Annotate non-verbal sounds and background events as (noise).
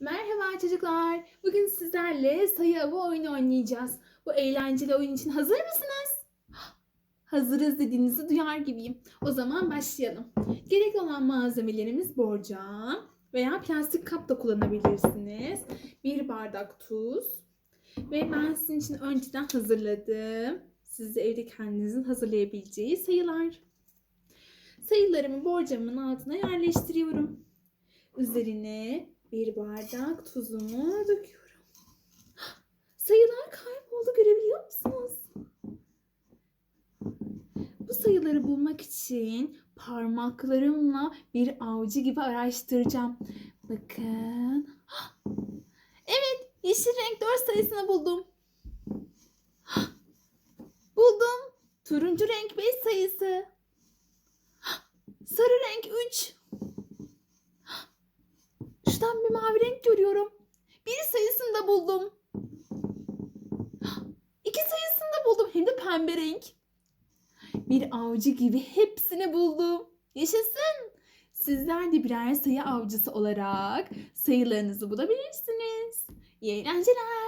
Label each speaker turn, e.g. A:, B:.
A: Merhaba çocuklar. Bugün sizlerle sayı avı oyunu oynayacağız. Bu eğlenceli oyun için hazır mısınız? (gasps) Hazırız dediğinizi duyar gibiyim. O zaman başlayalım. Gerekli olan malzemelerimiz borcam veya plastik kap da kullanabilirsiniz. Bir bardak tuz ve ben sizin için önceden hazırladım. Siz de evde kendinizin hazırlayabileceği sayılar. Sayılarımı borcamın altına yerleştiriyorum. Üzerine bir bardak tuzumu döküyorum. Sayılar kayboldu görebiliyor musunuz? Bu sayıları bulmak için parmaklarımla bir avcı gibi araştıracağım. Bakın. Evet, yeşil renk 4 sayısını buldum. Buldum. Turuncu renk 5 sayısı. Şuradan bir mavi renk görüyorum. Bir sayısını da buldum. İki sayısını da buldum. Hem de pembe renk. Bir avcı gibi hepsini buldum. Yaşasın. Sizler de birer sayı avcısı olarak sayılarınızı bulabilirsiniz. İyi eğlenceler.